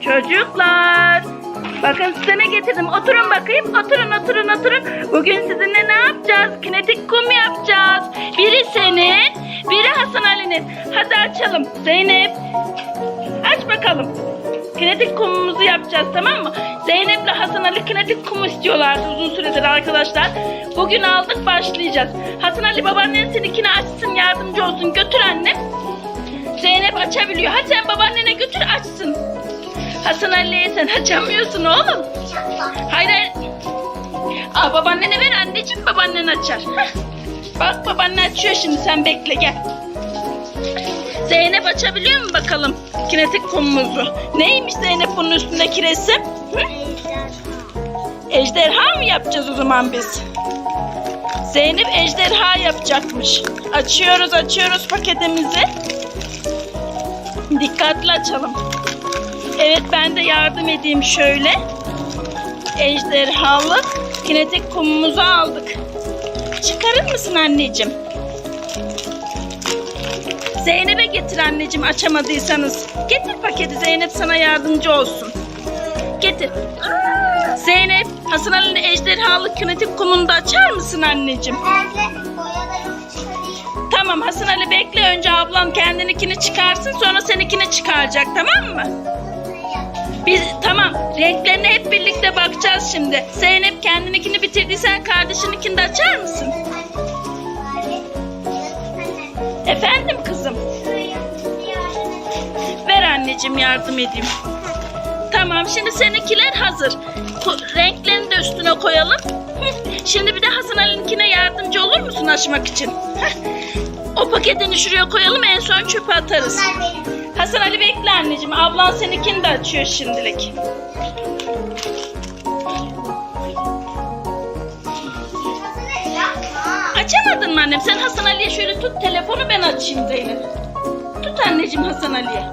Çocuklar. Bakın size ne getirdim. Oturun bakayım. Oturun oturun oturun. Bugün sizinle ne yapacağız? Kinetik kum yapacağız. Biri senin, biri Hasan Ali'nin. Hadi açalım. Zeynep. Aç bakalım. Kinetik kumumuzu yapacağız tamam mı? Zeynep'le Hasan Ali kinetik kum istiyorlardı uzun süredir arkadaşlar. Bugün aldık başlayacağız. Hasan Ali babaannen seninkini açsın yardımcı olsun. Götür annem. Zeynep açabiliyor. Hadi sen babaannene götür açsın. Hasan Ali'ye sen açamıyorsun oğlum. Hayır hayır. Aa, babaannene ver anneciğim babaannen açar. Bak babaanne açıyor şimdi sen bekle gel. Zeynep açabiliyor mu bakalım kinetik kumumuzu? Neymiş Zeynep bunun üstündeki resim? Hı? Ejderha mı yapacağız o zaman biz? Zeynep ejderha yapacakmış. Açıyoruz açıyoruz paketimizi. Dikkatli açalım. Evet ben de yardım edeyim şöyle. Ejderhalı kinetik kumumuzu aldık. Çıkarır mısın anneciğim? Zeynep'e getir anneciğim açamadıysanız. Getir paketi Zeynep sana yardımcı olsun. Getir. Zeynep Hasan Ali'nin ejderhalı kinetik kumunu da açar mısın anneciğim? Tamam Hasan Ali bekle önce ablam kendininkini çıkarsın sonra seninkini çıkaracak tamam mı? Biz tamam renklerine hep birlikte bakacağız şimdi. Zeynep kendininkini bitirdiysen kardeşininkini de açar mısın? Efendim kızım? Ver anneciğim yardım edeyim. Tamam şimdi seninkiler hazır. Renklerini de üstüne koyalım. Şimdi bir de Hasan Ali'ninkine yardımcı olur musun açmak için? O paketini şuraya koyalım en son çöpe atarız. Hasan Ali bekle anneciğim. Ablan seninkini de açıyor şimdilik. Açamadın mı annem? Sen Hasan Ali'ye şöyle tut telefonu ben açayım Zeynep. Tut anneciğim Hasan Ali'ye.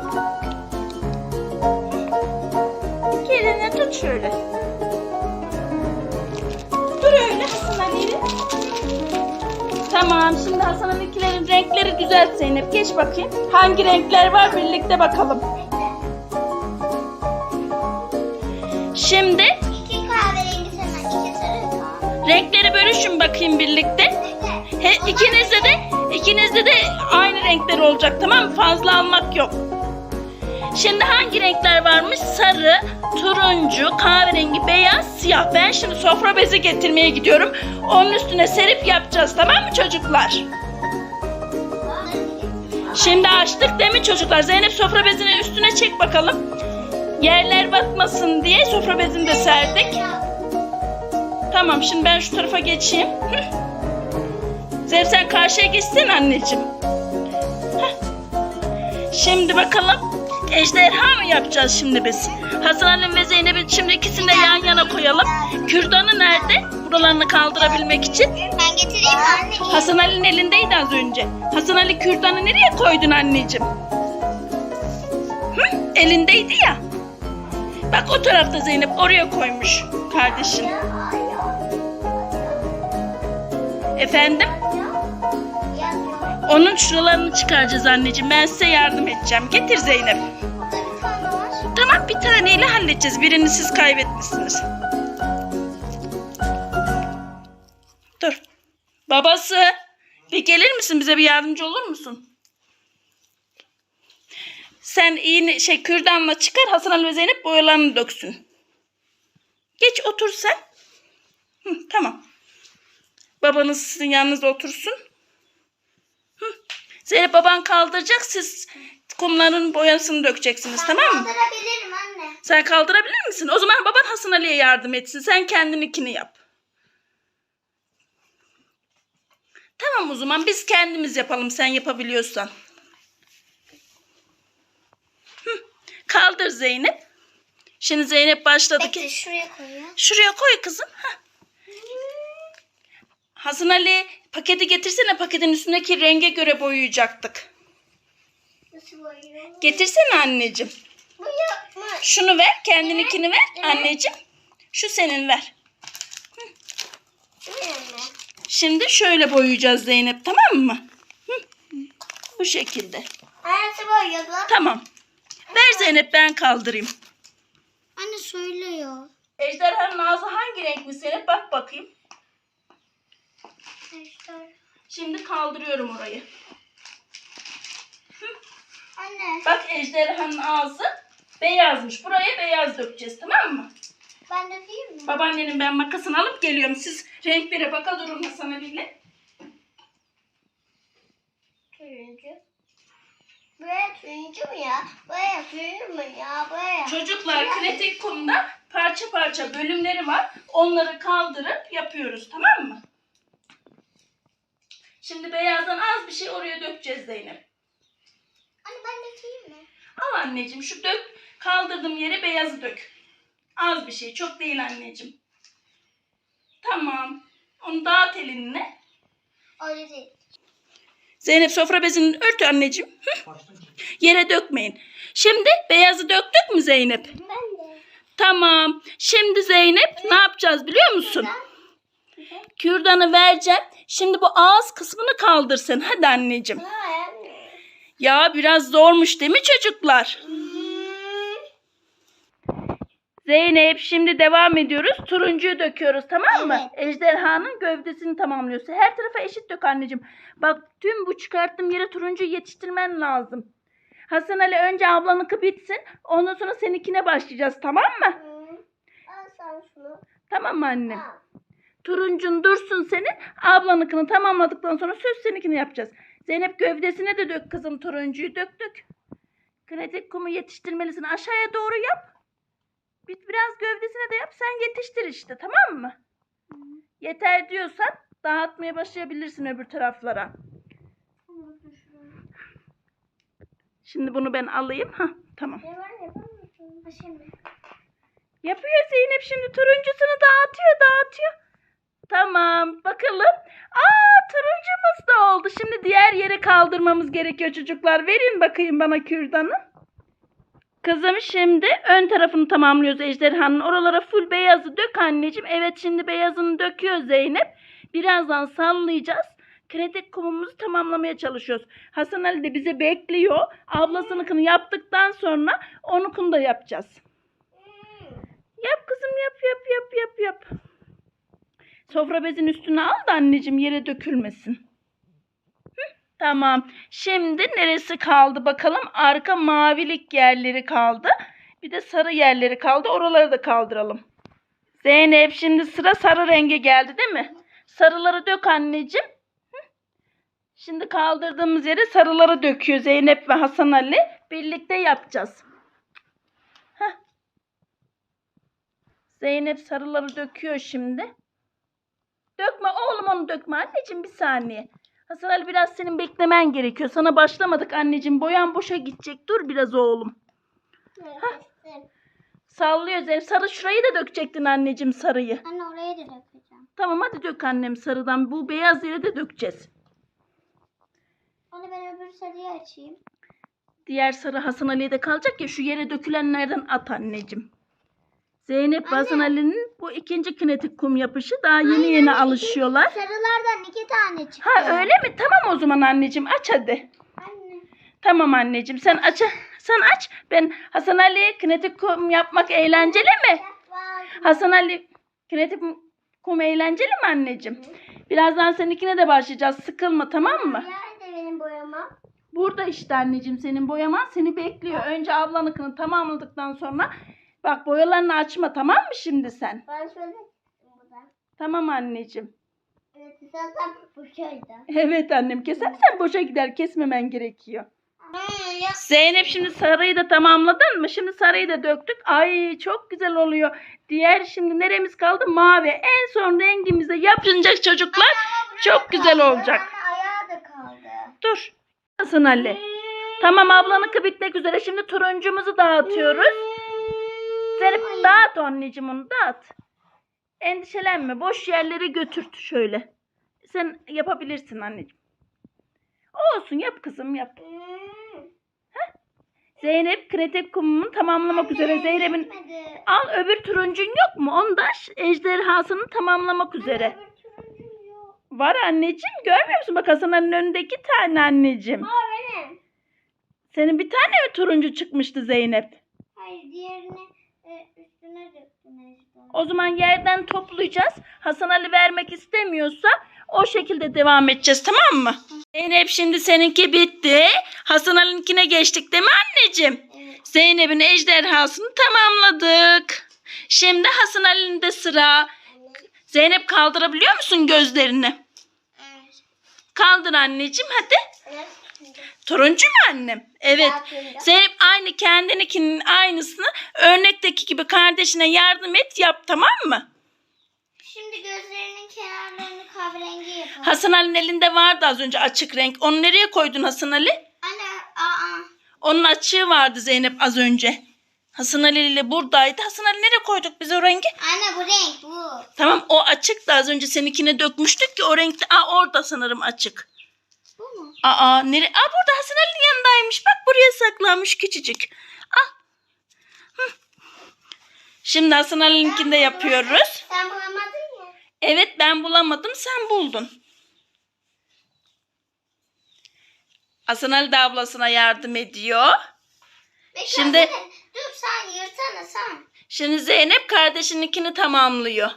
İki eline tut şöyle. Dur öyle. Tamam şimdi Hasan Ali'kilerin renkleri güzel Zeynep. Geç bakayım. Hangi renkler var birlikte bakalım. Şimdi renkleri bölüşün bakayım birlikte. He, ikinizde de ikinizde de aynı renkler olacak tamam mı? Fazla almak yok. Şimdi hangi renkler varmış? Sarı, turuncu, kahverengi, beyaz, siyah. Ben şimdi sofra bezi getirmeye gidiyorum. Onun üstüne serip yapacağız tamam mı çocuklar? Şimdi açtık değil mi çocuklar? Zeynep sofra bezini üstüne çek bakalım. Yerler batmasın diye sofra bezini de serdik. Tamam şimdi ben şu tarafa geçeyim. Zeynep sen karşıya geçsin anneciğim. Şimdi bakalım ejderha mı yapacağız şimdi biz? Hasan Ali ve Zeynep'in şimdi ikisini de yan yana koyalım. Kürdanı nerede? Buralarını kaldırabilmek için. Ben getireyim mi anne? Hasan Ali'nin elindeydi az önce. Hasan Ali kürdanı nereye koydun anneciğim? Hı? Elindeydi ya. Bak o tarafta Zeynep oraya koymuş kardeşin. Efendim? Onun şuralarını çıkaracağız anneciğim. Ben size yardım edeceğim. Getir Zeynep. Tamam bir taneyle halledeceğiz. Birini siz kaybetmişsiniz. Dur. Babası. Bir gelir misin bize bir yardımcı olur musun? Sen iğne şey kürdanla çıkar Hasan Ali ve Zeynep boyalarını döksün. Geç otur sen. Hı, tamam. Babanız sizin yanınızda otursun. Zeynep baban kaldıracak siz kumların boyasını dökeceksiniz tamam mı? Kaldırabilirim anne. Sen kaldırabilir misin? O zaman baban Hasan Ali'ye yardım etsin. Sen kendininkini yap. Tamam o zaman biz kendimiz yapalım sen yapabiliyorsan. Hı, Kaldır Zeynep. Şimdi Zeynep başladı ki. Bekle şuraya koyuyorum. Şuraya koy kızım. Heh. Hasan Ali paketi getirsene paketin üstündeki renge göre boyayacaktık. Nasıl boyuyorum? Getirsene anneciğim. Bu yapma. Şunu ver kendininkini ver anneciğim. Şu senin ver. Şimdi şöyle boyayacağız Zeynep tamam mı? Hı. Bu şekilde. Nasıl boyuyordun? Tamam. Ver Zeynep ben kaldırayım. söylüyor. Ejderhanın ağzı hangi renk mi senin? Bak bakayım. Şimdi kaldırıyorum orayı. Anne Bak ejderhanın ağzı beyazmış. Buraya beyaz dökeceğiz tamam mı? ben dökeyim mi? Babaannenin ben makasını alıp geliyorum. Siz renklere baka durun Hasan Ali'yle. Turuncu. Buraya turuncu mu ya? Buraya turuncu mu ya? Buraya. Çocuklar kinetik kumda parça parça bölümleri var. Onları kaldırıp yapıyoruz tamam mı? Şimdi beyazdan az bir şey oraya dökeceğiz Zeynep. Anne ben dökeyim mi? Al anneciğim şu dök. Kaldırdığım yere beyazı dök. Az bir şey. Çok değil anneciğim. Tamam. Onu dağıt elinle. Öyle değil. Zeynep sofra bezini ört anneciğim. Hı? Yere dökmeyin. Şimdi beyazı döktük mü Zeynep? Ben de. Tamam. Şimdi Zeynep ne yapacağız biliyor musun? Kürdanı vereceğim. Şimdi bu ağız kısmını kaldırsın. Hadi anneciğim. Ya biraz zormuş değil mi çocuklar? Zeynep şimdi devam ediyoruz. Turuncuyu döküyoruz tamam mı? Ejderhanın gövdesini tamamlıyorsun. Her tarafa eşit dök anneciğim. Bak tüm bu çıkarttığım yere turuncuyu yetiştirmen lazım. Hasan Ali önce ablanınki bitsin. Ondan sonra seninkine başlayacağız tamam mı? Al sen şunu. Tamam mı annem? Al. Turuncun dursun senin. Ablanınkini tamamladıktan sonra söz seninkini yapacağız. Zeynep gövdesine de dök kızım turuncuyu dök dök. Kumu yetiştirmelisin. Aşağıya doğru yap. Bir, biraz gövdesine de yap. Sen yetiştir işte tamam mı? Yeter diyorsan dağıtmaya başlayabilirsin öbür taraflara. Şimdi bunu ben alayım. Tamam. Ha, Şimdi. Yapıyor Zeynep şimdi turuncusunu dağıtıyor dağıtıyor. Tamam bakalım. Aa turuncumuz da oldu. Şimdi diğer yere kaldırmamız gerekiyor çocuklar. Verin bakayım bana kürdanı. Kızım şimdi ön tarafını tamamlıyoruz ejderhanın. Oralara full beyazı dök anneciğim. Evet şimdi beyazını döküyor Zeynep. Birazdan sallayacağız. Kinetik kumumuzu tamamlamaya çalışıyoruz. Hasan Ali de bizi bekliyor. Ablasınınkini yaptıktan sonra onunkunu da yapacağız. Yap kızım yap yap yap yap yap. Sofra bezin üstüne al da anneciğim yere dökülmesin. Hı, tamam. Şimdi neresi kaldı bakalım. Arka mavilik yerleri kaldı. Bir de sarı yerleri kaldı. Oraları da kaldıralım. Zeynep şimdi sıra sarı renge geldi değil mi? Sarıları dök anneciğim. Şimdi kaldırdığımız yere sarıları döküyor Zeynep ve Hasan Ali. Birlikte yapacağız. Heh. Zeynep sarıları döküyor şimdi. Dökme oğlum onu dökme anneciğim bir saniye. Hasan Ali biraz senin beklemen gerekiyor. Sana başlamadık anneciğim. Boyan boşa gidecek. Dur biraz oğlum. Nefesim. Sallıyor Zeynep. Sarı şurayı da dökecektin anneciğim sarıyı. Anne oraya da dökeceğim. Tamam hadi dök annem sarıdan. Bu beyaz yere de dökeceğiz. Anne ben öbür sarıyı açayım. Diğer sarı Hasan Ali'ye de kalacak ya şu yere dökülenlerden at anneciğim. Zeynep ve Hasan Ali'nin bu ikinci kinetik kum yapışı daha yeni yeni alışıyorlar. Sarılardan iki tane çıktı. Ha öyle mi? Tamam o zaman anneciğim aç hadi. Anne. Tamam anneciğim sen aç. Sen aç. Ben Hasan Ali kinetik kum yapmak eğlenceli mi? Hasan Ali kinetik kum eğlenceli mi anneciğim? Birazdan seninkine de başlayacağız. Sıkılma tamam mı? Nerede benim boyamam? Burada işte anneciğim senin boyaman seni bekliyor. Önce ablanınkını tamamladıktan sonra bak boyalarını açma tamam mı şimdi sen? Ben şöyle buradan. Tamam anneciğim. Evet zaten şöyle. Evet annem kesersen boşa gider kesmemen gerekiyor. Zeynep şimdi sarıyı da tamamladın mı? Şimdi sarıyı da döktük. Ay çok güzel oluyor. Diğer şimdi neremiz kaldı? Mavi. En son rengimizde yapınacak çocuklar çok güzel olacak. Anne ayağı da kaldı. Dur. Hasan Ali. Tamam ablanınki bitmek üzere. Şimdi turuncumuzu dağıtıyoruz. Zeynep dağıt anneciğim onu dağıt. Endişelenme. Boş yerleri götürt şöyle. Sen yapabilirsin anneciğim. Olsun yap kızım yap. Zeynep kinetik kumunu tamamlamak üzere. Zeynep'in al öbür turuncun yok mu? Onu da ejderhasını tamamlamak üzere. Var anneciğim. Görmüyor musun? Bak Hasan'ın önünde iki tane anneciğim. Aa benim. Senin bir tane mi turuncu çıkmıştı Zeynep? Hayır diğerini O zaman yerden toplayacağız. Hasan Ali vermek istemiyorsa o şekilde devam edeceğiz tamam mı? Zeynep şimdi seninki bitti. Hasan Ali'ninkine geçtik değil mi anneciğim? Evet. Zeynep'in ejderhasını tamamladık. Şimdi Hasan Ali'nin de sıra. Zeynep kaldırabiliyor musun gözlerini? Evet. Kaldır anneciğim hadi. Turuncu mu annem? Evet. Zeynep aynı kendininkinin aynısını örnekteki gibi kardeşine yardım et yap tamam mı? Şimdi gözlerinin kenarlarını kahverengi yapalım. Hasan Ali'nin elinde vardı az önce açık renk. Onu nereye koydun Hasan Ali? Anne, aa. Onun açığı vardı Zeynep az önce. Hasan Ali ile buradaydı. Hasan Ali nereye koyduk biz o rengi? Anne bu renk bu. Tamam o açık da az önce seninkine dökmüştük ki o renkte. Aa orada sanırım açık. Aa nere? Aa burada Hasan Ali'nin yanındaymış. Bak buraya saklanmış küçücük. Al. Hı. Şimdi Hasan Ali'ninkini de yapıyoruz. Sen bulamadın ya. Evet ben bulamadım sen buldun. Hasan Ali de ablasına yardım ediyor. Bekle, Şimdi- Dur sen yırtsana sen. Şimdi Zeynep kardeşininkini tamamlıyor.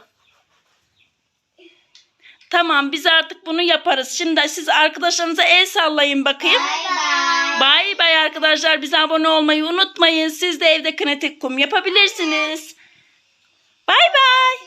Tamam biz artık bunu yaparız. Şimdi siz arkadaşlarınıza el sallayın bakayım. Bay bay. Bay bay arkadaşlar. Bize abone olmayı unutmayın. Siz de evde kinetik kum yapabilirsiniz. Bay bay.